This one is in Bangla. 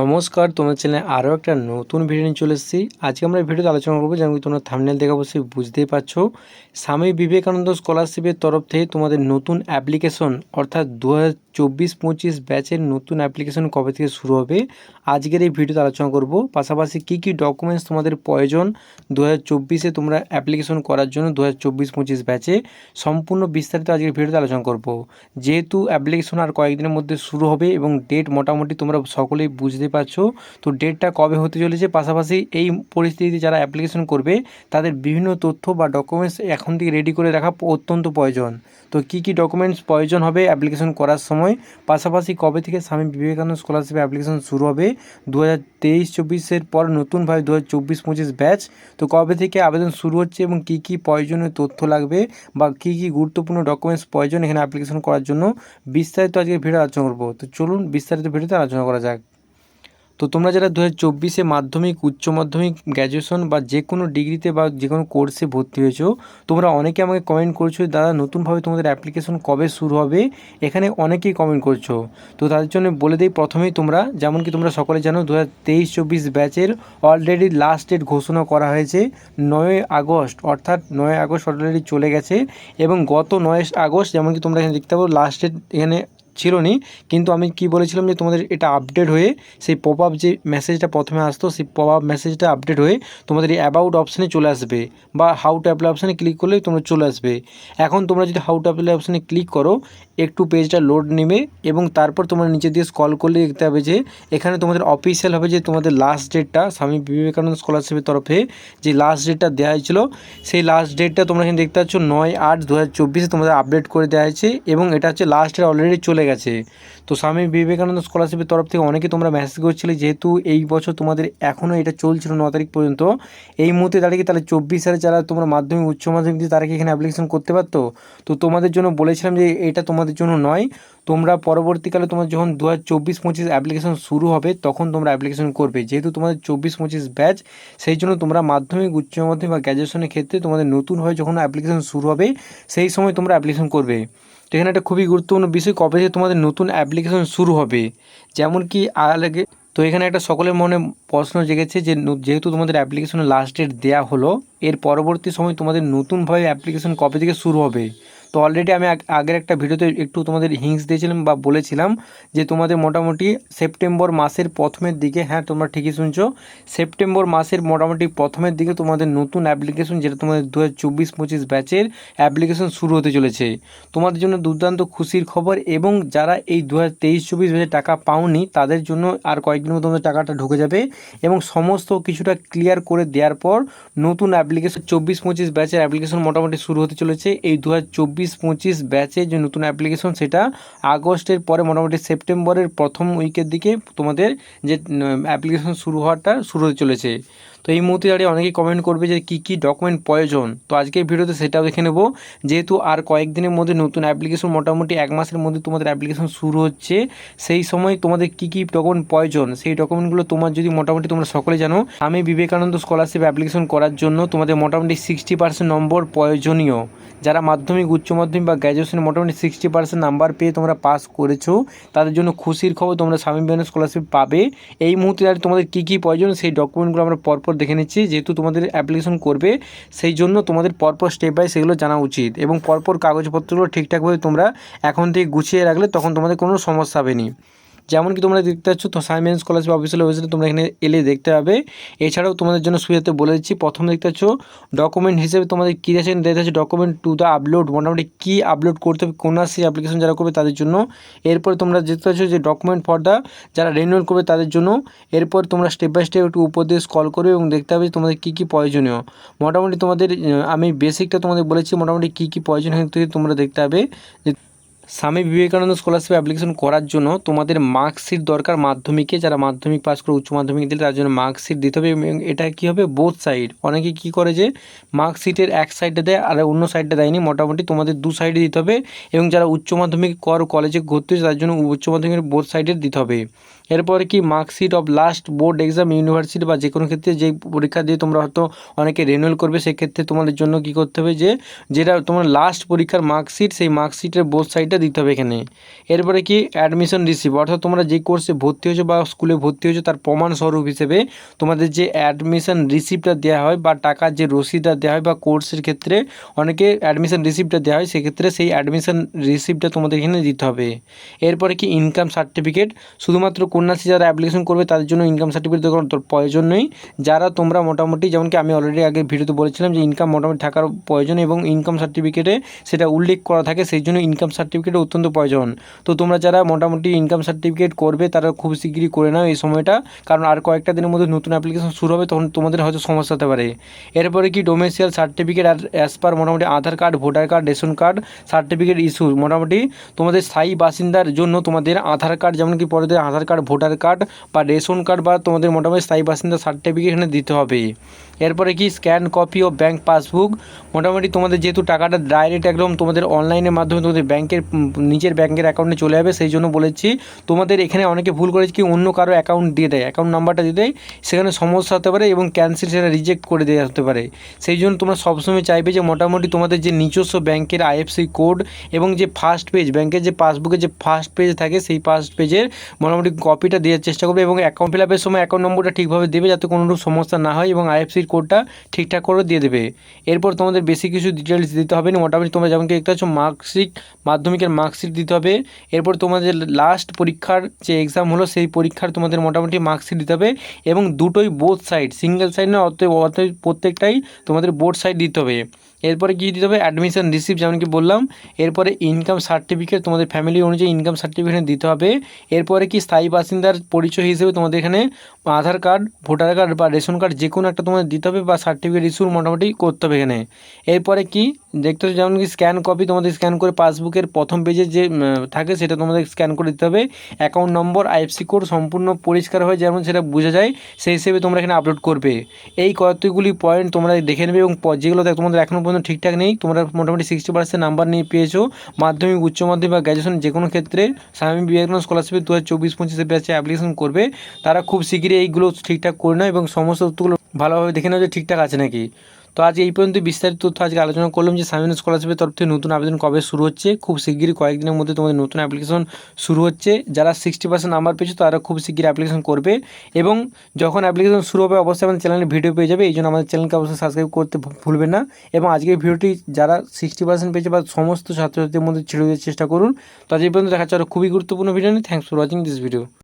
নমস্কার, তোমার চ্যানেলে আরও একটা নতুন ভিডিও নিয়ে চলে এসেছি। আজকে আমরা ভিডিওতে আলোচনা করব যেমন তোমরা থামনেল দেখে অবশ্যই বুঝতেই পারছ। স্বামী বিবেকানন্দ স্কলারশিপের তরফ থেকে তোমাদের নতুন অ্যাপ্লিকেশন অর্থাৎ দু হাজার চব্বিশ পঁচিশ ব্যাচের নতুন অ্যাপ্লিকেশন কবে থেকে শুরু হবে? আজকের এই ভিডিওতে আলোচনা করব। পাশাপাশি কী কী ডকুমেন্টস তোমাদের প্রয়োজন দু হাজার চব্বিশে তোমরা অ্যাপ্লিকেশন করার জন্য দু হাজার চব্বিশ পঁচিশ ব্যাচে? সম্পূর্ণ বিস্তারিত আজকের ভিডিওতে আলোচনা করব। যেহেতু অ্যাপ্লিকেশন আর কয়েকদিনের মধ্যে শুরু হবে এবং ডেট মোটামুটি তোমরা সকলেই বুঝতে পারছ, তো ডেটটা কবে হতে চলেছে? পাশাপাশি এই পরিস্থিতিতে যারা অ্যাপ্লিকেশন করবে, তাদের বিভিন্ন তথ্য বা ডকুমেন্টস এখন থেকে রেডি করে রাখা অত্যন্ত প্রয়োজন। তো কী কী ডকুমেন্টস প্রয়োজন হবে অ্যাপ্লিকেশন করার সময়? পাশাপাশি কবে থেকে স্বামী বিবেকানন্দ স্কলারশিপ অ্যাপ্লিকেশন শুরু হবে? দু হাজার তেইশ চব্বিশের পর নতুনভাবে দু হাজার চব্বিশ পঁচিশ ব্যাচ তো কবে থেকে আবেদন শুরু হচ্ছে এবং কী কী প্রয়োজনীয় তথ্য লাগবে বা কী কী গুরুত্বপূর্ণ ডকুমেন্টস প্রয়োজন এখানে অ্যাপ্লিকেশন করার জন্য? বিস্তারিত আজকে ভিডিও আলোচনা করব। তো চলুন বিস্তারিত ভিডিওতে আলোচনা করা যাক। তো তোমরা যারা দু হাজার চব্বিশে মাধ্যমিক, উচ্চ মাধ্যমিক গ্র্যাজুয়েশন বা যে কোনো ডিগ্রিতে বা যে কোনো কোর্সে ভর্তি হয়েছো, তোমরা অনেকে আমাকে কমেন্ট করছ দাদা, নতুনভাবে তোমাদের অ্যাপ্লিকেশন কবে শুরু হবে? এখানে অনেকেই কমেন্ট করছ। তো তাদের জন্য বলে দিই প্রথমেই তোমরা, যেমন কি তোমরা সকলে জানো দু হাজার তেইশ চব্বিশ ব্যাচের অলরেডি লাস্ট ডেট ঘোষণা করা হয়েছে, নয় আগস্ট, অর্থাৎ নয় আগস্ট অলরেডি চলে গেছে এবং গত নয় আগস্ট, যেমন কি তোমরা এখানে দেখতে পাবো লাস্ট ডেট এখানে ছিল নি কিন্তু আমি কি বলেছিলাম যে তোমাদের এটা আপডেট হয়ে সেই পপ আপ যে মেসেজটা প্রথমে আসতো, সেই পপ আপ মেসেজটা আপডেট হয়ে তোমাদের এই অ্যাবাউট অপশানে চলে আসবে বা হাউ টু অ্যাপ্লাই অপশানে ক্লিক করলেই তোমরা চলে আসবে। এখন তোমরা যদি হাউ টু অ্যাপ্লাই অপশানে ক্লিক করো, একটু পেজটা লোড নেবে এবং তারপর তোমরা নিচে দিয়ে স্কল করলে দেখতে হবে যে এখানে তোমাদের অফিসিয়াল হবে যে তোমাদের লাস্ট ডেটটা স্বামী বিবেকানন্দ স্কলারশিপের তরফে যে লাস্ট ডেটটা দেওয়া হয়েছিল, সেই লাস্ট ডেটটা তোমরা এখানে দেখতে পাচ্ছ নয় আট দু তোমাদের আপডেট করে দেওয়া হয়েছে এবং এটা হচ্ছে লাস্ট ডেট অলরেডি চলে গেছে। তো স্বামী বিবেকানন্দ স্কলারশিপের তরফ থেকে অনেকে তোমরা মেসেজ করছিলে যেহেতু এই বছর তোমাদের এখনও এটা চলছিল ন তারিখ পর্যন্ত, এই মুহূর্তে দাঁড়িয়ে তাহলে চব্বিশ সালে যারা তোমরা মাধ্যমিক, উচ্চ মাধ্যমিক দিয়ে তারা কি এখানে অ্যাপ্লিকেশন করতে পারতো? তো তোমাদের জন্য বলেছিলাম যে এটা তোমাদের জন্য নয়, তোমরা পরবর্তীকালে তোমার যখন দু হাজার চব্বিশ পঁচিশ অ্যাপ্লিকেশন শুরু হবে তখন তোমরা অ্যাপ্লিকেশন করবে। যেহেতু তোমাদের চব্বিশ পঁচিশ ব্যাচ সেই জন্য তোমরা মাধ্যমিক, উচ্চ মাধ্যমিক বা গ্র্যাজুয়েশনের ক্ষেত্রে তোমাদের নতুনভাবে যখন অ্যাপ্লিকেশন শুরু হবে, সেই সময় তোমরা অ্যাপ্লিকেশন করবে। তো এখানে একটা খুবই গুরুত্বপূর্ণ বিষয়, কবে থেকে তোমাদের নতুন অ্যাপ্লিকেশন শুরু হবে, যেমন কি আগে তো এখানে একটা সকলের মনে প্রশ্ন জেগেছে যে যেহেতু তোমাদের অ্যাপ্লিকেশনের লাস্ট ডেট দেওয়া হলো, এর পরবর্তী সময় তোমাদের নতুনভাবে অ্যাপ্লিকেশন কবে থেকে শুরু হবে? তো অলরেডি আমি আগের একটা ভিডিওতে একটু তোমাদের হিংস দিয়েছিলাম বা বলেছিলাম যে তোমাদের মোটামুটি সেপ্টেম্বর মাসের প্রথমের দিকে হ্যাঁ তোমরা ঠিকই শুনছো, সেপ্টেম্বর মাসের মোটামুটি প্রথমের দিকে তোমাদের নতুন অ্যাপ্লিকেশন যেটা তোমাদের দু হাজার চব্বিশ পঁচিশ ব্যাচের অ্যাপ্লিকেশন শুরু হতে চলেছে। তোমাদের জন্য দুর্দান্ত খুশির খবর এবং যারা এই দু হাজার তেইশ চব্বিশ ব্যাচের টাকা পাওনি, তাদের জন্য আর কয়েকদিনের মধ্যে তোমাদের টাকাটা ঢুকে যাবে এবং সমস্ত কিছুটা ক্লিয়ার করে দেওয়ার পর নতুন অ্যাপ্লিকেশন চব্বিশ পঁচিশ ব্যাচের অ্যাপ্লিকেশন মোটামুটি শুরু হতে চলেছে। এই দু হাজার চব্বিশ পঁচিশ ব্যাচে যে নতুন অ্যাপ্লিকেশন সেটা আগস্টের পরে মোটামুটি সেপ্টেম্বরের প্রথম উইকের দিকে তোমাদের যে অ্যাপ্লিকেশন শুরু হওয়াটা শুরু হতে চলেছে। তো এই মুহূর্তে দাঁড়িয়ে অনেকেই কমেন্ট করবে যে কী কী ডকুমেন্ট প্রয়োজন। তো আজকের ভিডিওতে সেটাও দেখে নেব। যেহেতু আর কয়েকদিনের মধ্যে নতুন অ্যাপ্লিকেশন মোটামুটি এক মাসের মধ্যে তোমাদের অ্যাপ্লিকেশন শুরু হচ্ছে, সেই সময় তোমাদের কী কী ডকুমেন্ট প্রয়োজন, সেই ডকুমেন্টগুলো তোমার যদি মোটামুটি তোমরা সকলে জানো আমি বিবেকানন্দ স্কলারশিপ অ্যাপ্লিকেশন করার জন্য তোমাদের মোটামুটি সিক্সটি পার্সেন্ট নম্বর প্রয়োজনীয়। যারা মাধ্যমিক, উচ্চ মাধ্যমিক বা গ্র্যাজুয়েশনে মোটামুটি সিক্সটি পার্সেন্ট নাম্বার পেয়ে তোমরা পাস করেছ, তাদের জন্য খুশির খবর তোমরা স্বামী বিবেকানন্দ স্কলারশিপ পাবে। এই মুহূর্তে আর তোমাদের কী কী প্রয়োজন, সেই ডকুমেন্টগুলো আমরা পরপর দেখে নিচ্ছি, যেহেতু তোমাদের অ্যাপ্লিকেশন করবে, সেই জন্য তোমাদের পরপর স্টেপ বাই সেগুলো জানা উচিত এবং পরপর কাগজপত্রগুলো ঠিকঠাকভাবে তোমরা এখন থেকে গুছিয়ে রাখলে তখন তোমাদের কোনো সমস্যা হবে না। যেমন কি তোমরা দেখতে পাচ্ছ তো সাইমেন স্কলারশিপ অফিসিয়াল ওয়েবসাইটে তোমরা এখানে এলে দেখতে পাবে। এছাড়াও তোমাদের জন্য সুবিধাতে বলে দিচ্ছি, প্রথম দেখতে পাচ্ছ ডকুমেন্ট হিসেবে তোমাদের কী আছে দেখতে পাচ্ছ ডকুমেন্ট টু দ্য আপলোড মোটামুটি কী আপলোড করতে হবে কন্যাশ্রী অ্যাপ্লিকেশন যারা করবে তাদের জন্য। এরপর তোমরা দেখতে পাচ্ছ যে ডকুমেন্ট ফর দ্য যারা রেনুয়াল করবে তাদের জন্য। এরপর তোমরা স্টেপ বাই স্টেপ একটু উপদেশ কল করবে এবং দেখতে হবে তোমাদের কী কী প্রয়োজনীয়। মোটামুটি তোমাদের আমি বেসিকটা তোমাদের বলেছি, মোটামুটি কী কী প্রয়োজন থেকে তোমরা দেখতে হবে স্বামী বিবেকানন্দ স্কলারশিপ অ্যাপ্লিকেশন করার জন্য তোমাদের মার্কশিট দরকার মাধ্যমিকে, যারা মাধ্যমিক পাস করে উচ্চ মাধ্যমিক দিলে তার জন্য মার্কশিট দিতে হবে এবং এটা কী হবে? বোথ সাইড অনেকে কী করে যে মার্কশিটের এক সাইডে দেয়, আর অন্য সাইডটা দেয়নি। মোটামুটি তোমাদের দু সাইডে দিতে হবে এবং যারা উচ্চ মাধ্যমিক কর কলেজে ভর্তি হচ্ছে তার জন্য উচ্চ মাধ্যমিকের বোথ সাইডে দিতে হবে। এরপরে কি? Marksheet of last board exam university বা যে কোনো ক্ষেত্রে যে পরীক্ষা দিয়ে তোমরা হয়তো অনেকে রেনুয়াল করবে, সেক্ষেত্রে তোমাদের জন্য কি করতে হবে যে, যেটা তোমার লাস্ট পরীক্ষার মার্কশিট সেই মার্কশিটের বোথ সাইডে লিঙ্কটা দিতে হবে এখানে। এরপরে কি অ্যাডমিশন রিসিভ অর্থাৎ তোমরা যে কোর্সে ভর্তি হয়েছো বা স্কুলে ভর্তি হয়েছো তার প্রমাণ স্বরূপ হিসেবে তোমাদের যে অ্যাডমিশন রিসিপ্টটা দেওয়া হয় বা টাকার যে রসিদটা দেওয়া হয় বা কোর্সের ক্ষেত্রে অনেকে অ্যাডমিশন রিসিপ্টটা দেওয়া হয়, সেক্ষেত্রে সেই অ্যাডমিশন রিসিপ্টটা তোমাদের এখানে দিতে হবে। এরপরে কি ইনকাম সার্টিফিকেট শুধুমাত্র কন্যাশ্রী যারা অ্যাপ্লিকেশন করবে তাদের জন্য ইনকাম সার্টিফিকেট দেওয়ার প্রয়োজন নেই। যারা তোমরা মোটামুটি, যেমন কি আমি অলরেডি আগে ভিডিওতে বলেছিলাম যে ইনকাম মোটামুটি থাকার প্রয়োজন এবং ইনকাম সার্টিফিকেটে সেটা উল্লেখ করা থাকে, সেই জন্য ইনকাম সার্টিফিকেট অত্যন্ত প্রয়োজন। তো তোমরা যারা মোটামুটি ইনকাম সার্টিফিকেট করবে, তারা খুব শীঘ্রই করে নাও এই সময়টা। কারণ আর কয়েকটা দিনের মধ্যে নতুন অ্যাপ্লিকেশন শুরু হবে, তখন তোমাদের হয়তো সমস্যা হতে পারে। এরপরে কি ডোমেসিয়াল সার্টিফিকেট আর অ্যাজ পার মোটামুটি Aadhaar card voter card ration card certificate issue মোটামুটি তোমাদের স্থায়ী বাসিন্দার জন্য তোমাদের আধার কার্ড যেমন কি পরে আধার কার্ড ভোটার কার্ড বা রেশন কার্ড বা তোমাদের মোটামুটি স্থায়ী বাসিন্দা সার্টিফিকেট এখানে দিতে হবে। এরপরে কি স্ক্যান, কপি ও ব্যাঙ্ক পাসবুক? মোটামুটি তোমাদের যেহেতু টাকাটা ডাইরেক্ট একদম তোমাদের অনলাইনের মাধ্যমে তোমাদের ব্যাংকের নিজের ব্যাংকের অ্যাকাউন্টে চলে যাবে, সেই জন্য বলেছি। তোমাদের এখানে অনেকে ভুল করেছে কি অন্য কারও অ্যাকাউন্ট দিয়ে দেয় অ্যাকাউন্ট নাম্বারটা দিয়ে দেয়, সেখানে সমস্যা হতে পারে এবং ক্যান্সেল সেটা রিজেক্ট করে দেওয়া হতে পারে। সেই জন্য তোমরা সবসময় চাইবে যে মোটামুটি তোমাদের যে নিজস্ব ব্যাংকের আইএফসি কোড এবং যে ফার্স্ট পেজ ব্যাংকের যে পাসবুকের যে ফার্স্ট পেজ থাকে, সেই ফার্স্ট পেজের মোটামুটি কপিটা দেওয়ার চেষ্টা করবে এবং অ্যাকাউন্ট ফিল আপের সময় অ্যাকাউন্ট নম্বরটা ঠিকভাবে দেবে যাতে কোনো রকম সমস্যা না হয় এবং আইএফসির কোডটা ঠিকঠাক করে দিয়ে দেবে। এরপর তোমাদের বেশি কিছু ডিটেলস দিতে হবে না মোটামুটি তোমরা যেমন দেখতে পাচ্ছ মার্কশিট মাধ্যমিকের মার্কশিট দিতে হবে। এরপর তোমাদের লাস্ট পরীক্ষার যে এক্সাম হলো, সেই পরীক্ষার তোমাদের মোটামুটি মার্কশিট দিতে হবে এবং দুটোই বোথ সাইড সিঙ্গেল সাইড না অত প্রত্যেকটাই তোমাদের বোর্ড সাইড দিতে হবে। এরপরে কী দিতে হবে অ্যাডমিশন রিসিপ্ট যেমন কি বললাম। এরপরে ইনকাম সার্টিফিকেট তোমাদের ফ্যামিলি অনুযায়ী ইনকাম সার্টিফিকেট দিতে হবে। এরপরে কি স্থায়ী বাসিন্দার পরিচয় হিসেবে তোমাদের এখানে আধার কার্ড ভোটার কার্ড বা রেশন কার্ড যে কোনো একটা তোমাদের দিতে হবে বা সার্টিফিকেট ইস্যুর মোটামুটি করতে হবে এখানে। এরপরে কি, দেখতে হবে যেমন কি স্ক্যান কপি তোমাদের স্ক্যান করে পাসবুকের প্রথম পেজে যে থাকে সেটা তোমাদের স্ক্যান করে দিতে হবে। অ্যাকাউন্ট নম্বর আইএফসি কোড সম্পূর্ণ পরিষ্কার হয়ে যেমন সেটা বোঝা যায়, সেই হিসেবে তোমরা এখানে আপলোড করবে। এই কতগুলি পয়েন্ট তোমরা দেখে নেবে এবং যেগুলো তোমাদের এখনও পর্যন্ত ঠিকঠাক নেই। তোমরা মোটামুটি সিক্সটি পার্সেন্ট নাম্বার নিয়ে পেয়েছ। মাধ্যমিক, উচ্চ মাধ্যমিক বা গ্র্যাজুয়েশন যে কোনো ক্ষেত্রে স্বামী বিবেকানন্দ স্কলারশিপে দু হাজার চব্বিশ পঁচিশে ব্যাচে অ্যাপ্লিকেশন করবে। তারা খুব শীঘ্রই এইগুলো ঠিকঠাক করে নেয় এবং সমস্ত তথ্যগুলো ভালোভাবে দেখে নেওয়া যে ঠিকঠাক আছে নাকি। তো আজ এই পর্যন্ত বিস্তারিত তথ্য আজকে আলোচনা করলাম যে স্বামী স্কলারশিপের তরফ থেকে নতুন আবেদন কবে শুরু হচ্ছে। খুব শিগগিরই কয়েকদিনের মধ্যে তোমাদের নতুন অ্যাপ্লিকেশন শুরু হচ্ছে। যারা সিক্সটি পার্সেন্ট নাম্বার পেয়েছে, তারা খুব শিগগিরই অ্যাপ্লিকেশন করবে এবং যখন অ্যাপ্লিকেশন শুরু হবে, অবশ্যই আমাদের চ্যানেলে ভিডিও পেয়ে যাবে। এই জন্য আমাদের চ্যানেলকে অবশ্যই সাবস্ক্রাইব করতে ভুলবেন না এবং আজকের ভিডিওটি যারা সিক্সটি পার্সেন্ট পেয়েছে বা সমস্ত ছাত্রছাত্রীদের মধ্যে ছেড়ে দেওয়ার চেষ্টা করুন। তো আজ এই পর্যন্ত দেখা যাচ্ছে আরও খুবই গুরুত্বপূর্ণ ভিডিও নিয়ে। Thanks for watching this video